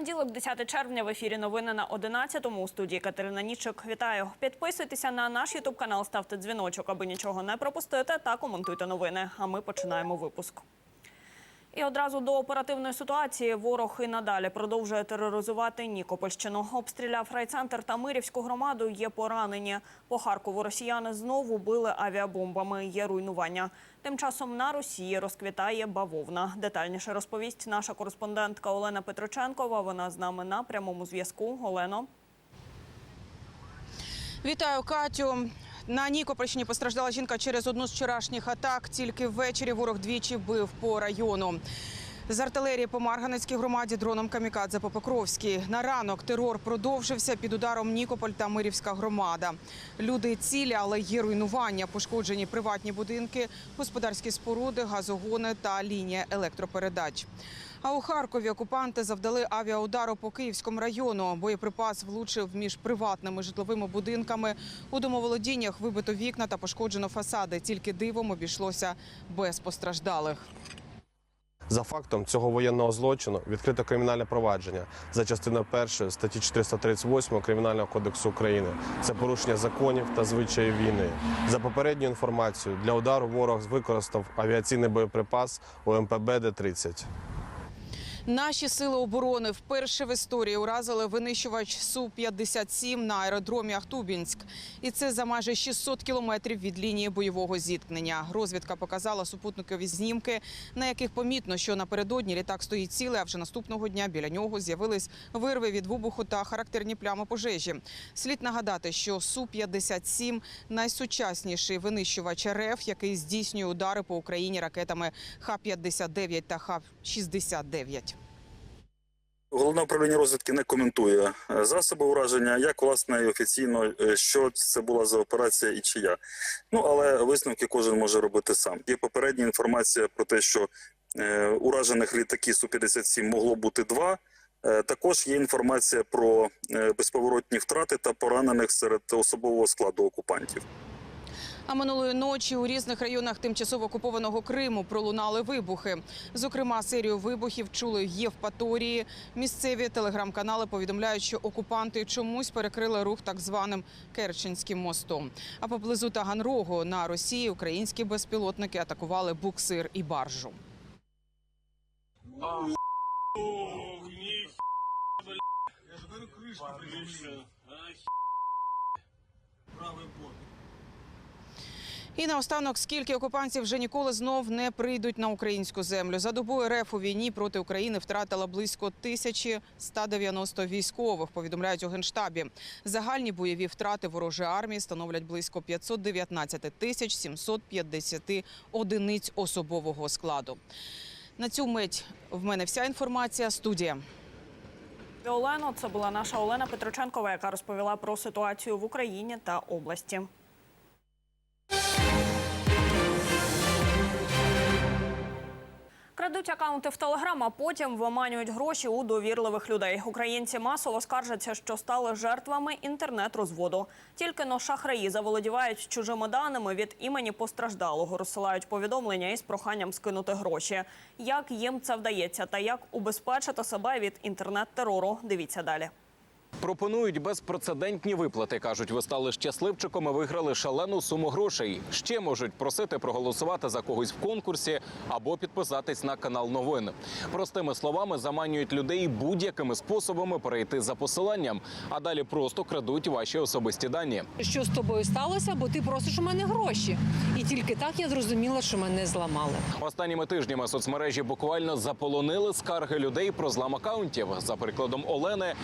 Понеділок, 10 червня, в ефірі новини на 11-му. У студії Катерина Нічик. Вітаю. Підписуйтеся на наш ютуб канал, ставте дзвіночок, аби нічого не пропустити, та коментуйте новини. А ми починаємо випуск. І одразу до оперативної ситуації ворог і надалі продовжує тероризувати Нікопольщину. Обстріляв райцентр та Мирівську громаду. Є поранені. По Харкову росіяни знову били авіабомбами. Є руйнування. Тим часом на Росії розквітає бавовна. Детальніше розповість наша кореспондентка Олена Петроченкова. Вона з нами на прямому зв'язку. Олено. Вітаю, Катю. На Нікопольщині постраждала жінка через одну з вчорашніх атак. Тільки ввечері ворог двічі бив по району. З артилерії по Марганецькій громаді дроном камікадзе по Покровській. На ранок терор продовжився під ударом Нікополь та Мирівська громада. Люди цілі, але є руйнування. Пошкоджені приватні будинки, господарські споруди, газогони та лінія електропередач. А у Харкові окупанти завдали авіаудару по Київському району. Боєприпас влучив між приватними житловими будинками. У домоволодіннях вибито вікна та пошкоджено фасади. Тільки дивом обійшлося без постраждалих. За фактом цього воєнного злочину відкрито кримінальне провадження за частиною 1 статті 438 Кримінального кодексу України. Це порушення законів та звичаїв війни. За попередньою інформацією, для удару ворог використав авіаційний боєприпас ОМПБ Д-30. Наші сили оборони вперше в історії уразили винищувач Су-57 на аеродромі Ахтубінськ. І це за майже 600 кілометрів від лінії бойового зіткнення. Розвідка показала супутникові знімки, на яких помітно, що напередодні літак стоїть цілий, а вже наступного дня біля нього з'явились вирви від вибуху та характерні плями пожежі. Слід нагадати, що Су-57 – найсучасніший винищувач РФ, який здійснює удари по Україні ракетами Х-59 та Х-69. Головне управління розвідки не коментує е, засоби ураження, як власне і офіційно, е, що це була за операція і чия. Ну але висновки кожен може робити сам. Є попередня інформація про те, що е, уражених літаків Су-57 могло бути два. Також є інформація про безповоротні втрати та поранених серед особового складу окупантів. А минулої ночі у різних районах тимчасово окупованого Криму пролунали вибухи. Зокрема, серію вибухів чули в Євпаторії. Місцеві телеграм-канали повідомляють, що окупанти чомусь перекрили рух так званим Керченським мостом. А поблизу Таганрогу на Росії українські безпілотники атакували буксир і баржу. І наостанок, скільки окупантів вже ніколи знов не прийдуть на українську землю. За добу РФ у війні проти України втратила близько 1190 військових. Повідомляють у генштабі. Загальні бойові втрати ворожої армії становлять близько 519 тисяч 750 одиниць особового складу. На цю мить в мене вся інформація. Студія. Олено, це була наша Олена Петроченкова, яка розповіла про ситуацію в Україні та області. Крадуть акаунти в Телеграм, а потім виманюють гроші у довірливих людей. Українці масово скаржаться, що стали жертвами інтернет-розводу. Тільки но шахраї заволодівають чужими даними від імені постраждалого, розсилають повідомлення із проханням скинути гроші. Як їм це вдається та як убезпечити себе від інтернет-терору? Дивіться далі. Пропонують безпрецедентні виплати. кажуть, ви стали щасливчиком і виграли шалену суму грошей. Ще можуть просити проголосувати за когось в конкурсі або підписатись на канал новин. Простими словами, заманюють людей будь-якими способами перейти за посиланням, а далі просто крадуть ваші особисті дані. що з тобою сталося, бо ти просиш у мене гроші. І тільки так я зрозуміла, що мене зламали. Останніми тижнями соцмережі буквально заполонили скарги людей про злам акаунтів. За прикладом Олени,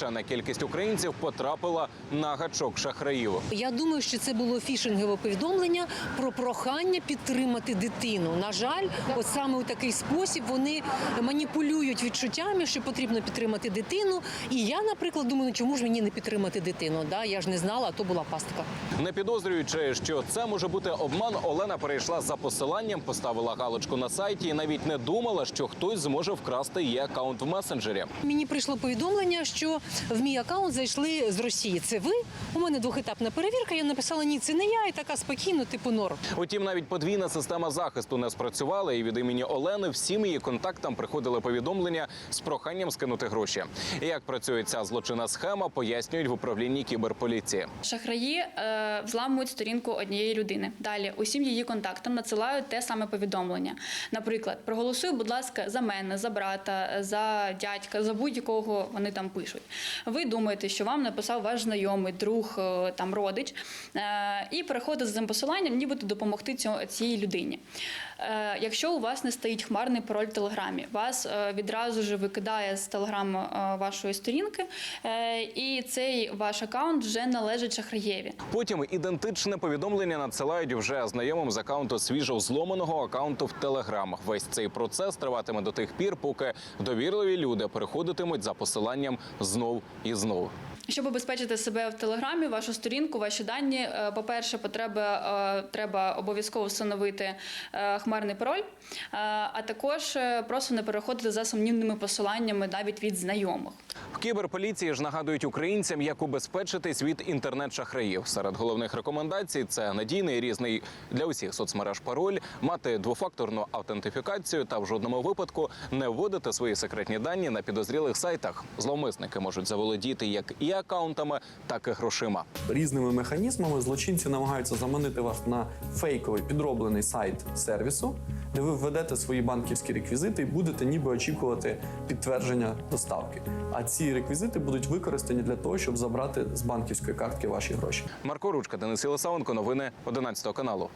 незлічена кількість українців потрапила на гачок шахраїв. Я думаю, що це було фішингове повідомлення про прохання підтримати дитину. На жаль, от саме у такий спосіб вони маніпулюють відчуттями, що потрібно підтримати дитину. І я, наприклад, думаю, ну чому ж мені не підтримати дитину? Да, я ж не знала, а то була пастка. Не підозрюючи, що це може бути обман, Олена перейшла за посиланням, поставила галочку на сайті і навіть не думала, що хтось зможе вкрасти її акаунт в месенджері. Мені прийшло повідомлення, що в мій аккаунт зайшли з Росії. Це ви? У мене двохетапна перевірка. Я написала ні, це не я, і така спокійно, типу норм. Утім, навіть подвійна система захисту не спрацювала, і від імені Олени всім її контактам приходили повідомлення з проханням скинути гроші. Як працює ця злочинна схема, пояснюють в управлінні кіберполіції. Шахраї е, взламують сторінку однієї людини. Далі усім її контактам надсилають те саме повідомлення. Наприклад, проголосуй, будь ласка, за мене, за брата, за дядька, за будь-якого вони там пишуть. Ви думаєте, що вам написав ваш знайомий, друг, е, там родич, е, і переходите з цим посиланням, нібито допомогти цій людині. Е, Якщо у вас не стоїть хмарний пароль в телеграмі, вас е, відразу ж викидає з телеграму е, вашої сторінки, і цей ваш аккаунт вже належить шахраєві. Потім ідентичне повідомлення надсилають вже знайомим з акаунту свіжо зломаного акаунту в Телеграм. Весь цей процес триватиме до тих пір, поки довірливі люди переходитимуть за посиланням знов і знов. Щоб обезпечити себе в телеграмі, вашу сторінку, ваші дані. е, По-перше, потреба е, треба обов'язково встановити е, хмарний пароль, а також просто не переходити за сумнівними посиланнями навіть від знайомих. В кіберполіції ж нагадують українцям, як убезпечитись від інтернет-шахраїв. Серед головних рекомендацій це надійний різний для усіх соцмереж пароль, мати двофакторну автентифікацію та в жодному випадку не вводити свої секретні дані на підозрілих сайтах. Зловмисники можуть заволодіти як і акаунтами, так і грошима. Різними механізмами злочинці намагаються заманити вас на фейковий підроблений сайт сервісу, де ви введете свої банківські реквізити і будете ніби очікувати підтвердження доставки. А ці реквізити будуть використані для того, щоб забрати з банківської картки ваші гроші. Марко Ручка, Денис Єлисаенко, новини 11 каналу.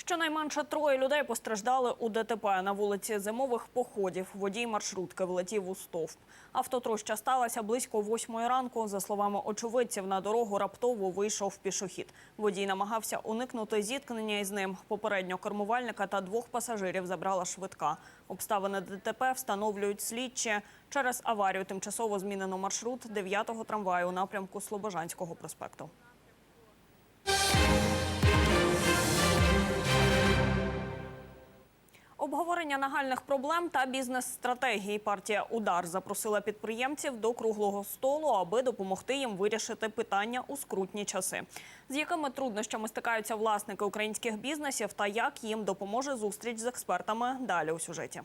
Щонайменше троє людей постраждали у ДТП на вулиці Зимових походів. Водій маршрутки влетів у стовп. Автотроща сталася близько восьмої ранку. За словами очевидців, на дорогу раптово вийшов пішохід. Водій намагався уникнути зіткнення із ним. Попередньо кермувальника та двох пасажирів забрала швидка. Обставини ДТП встановлюють слідчі. Через аварію тимчасово змінено маршрут 9-го трамваю у напрямку Слобожанського проспекту. Обговорення нагальних проблем та бізнес-стратегії партія Удар запросила підприємців до круглого столу, аби допомогти їм вирішити питання у скрутні часи. З якими труднощами стикаються власники українських бізнесів та як їм допоможе зустріч з експертами далі у сюжеті.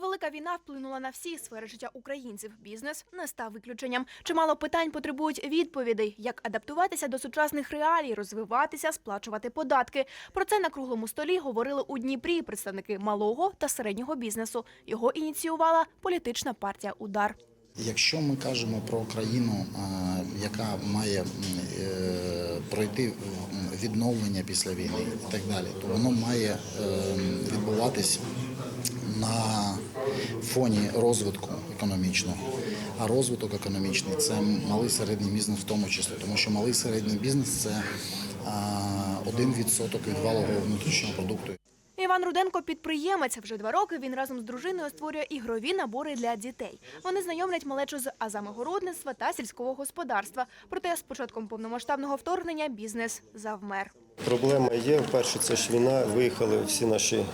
Велика війна вплинула на всі сфери життя українців. Бізнес не став виключенням. Чимало питань потребують відповідей, як адаптуватися до сучасних реалій, розвиватися, сплачувати податки. Про це на круглому столі говорили у Дніпрі представники малого та середнього бізнесу. Його ініціювала політична партія Удар. Якщо ми кажемо про країну, яка має е, пройти відновлення після війни і так далі, то воно має е, відбуватись на фоні розвитку економічного. А розвиток економічний це малий середній бізнес в тому числі, тому що малий середній бізнес це один відсоток від валового внутрішнього продукту. Іван Руденко підприємець. Вже два роки він разом з дружиною створює ігрові набори для дітей. Вони знайомлять малечу з азами городництва та сільського господарства. Проте з початком повномасштабного вторгнення бізнес завмер. Проблема є. Вперше це ж війна. Виїхали всі наші е,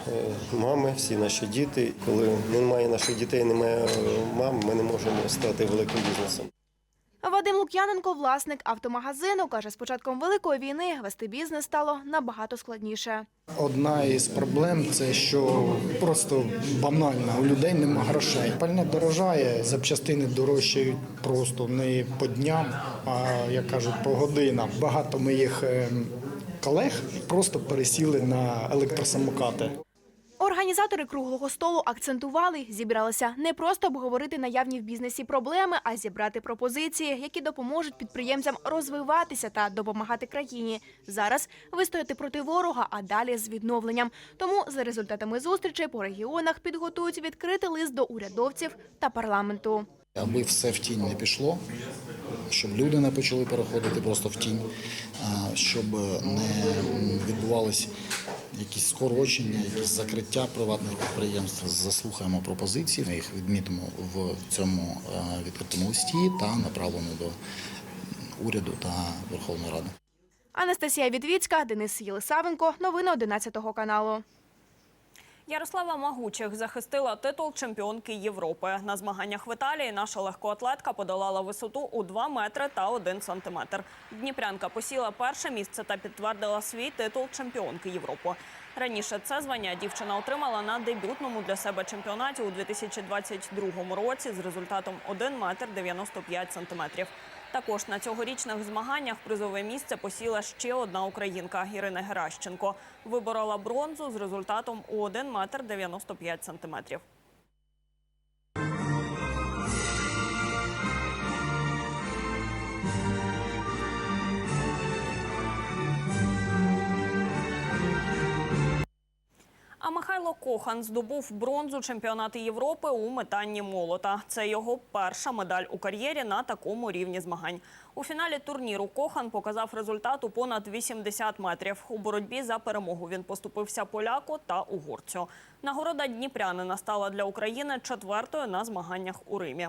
мами, всі наші діти. Коли немає наших дітей, немає е, мам, ми не можемо стати великим бізнесом. Вадим Лук'яненко, власник автомагазину, каже, з початком великої війни вести бізнес стало набагато складніше. Одна із проблем це що просто банально у людей нема грошей. Пальне дорожає, запчастини дорожчають просто не по дням, а як кажуть, по годинам. Багато моїх ем, колег просто пересіли на електросамокати. Організатори круглого столу акцентували, зібралися не просто обговорити наявні в бізнесі проблеми, а зібрати пропозиції, які допоможуть підприємцям розвиватися та допомагати країні. Зараз вистояти проти ворога, а далі з відновленням. Тому за результатами зустрічей по регіонах підготують відкритий лист до урядовців та парламенту. Аби все в тінь не пішло, щоб люди не почали переходити просто в тінь, щоб не відбувалися якісь скорочення, якісь закриття приватних підприємств. Заслухаємо пропозиції, ми їх відмітимо в цьому е, відкритому листі та направлено до уряду та Верховної Ради. Анастасія Відвіцька, Денис Єлисавенко. Новини 11 каналу. Ярослава Магучих захистила титул чемпіонки Європи. На змаганнях в Італії наша легкоатлетка подолала висоту у 2 метри та 1 сантиметр. Дніпрянка посіла перше місце та підтвердила свій титул чемпіонки Європи. Раніше це звання дівчина отримала на дебютному для себе чемпіонаті у 2022 році з результатом 1 метр 95 сантиметрів. Також на цьогорічних змаганнях призове місце посіла ще одна українка Ірина Геращенко. Виборола бронзу з результатом у 1 метр 95 сантиметрів. А Михайло Кохан здобув бронзу чемпіонату Європи у метанні молота. Це його перша медаль у кар'єрі на такому рівні змагань. У фіналі турніру Кохан показав результат у понад 80 метрів. У боротьбі за перемогу він поступився поляку та угорцю. Нагорода Дніпрянина стала для України четвертою на змаганнях у Римі.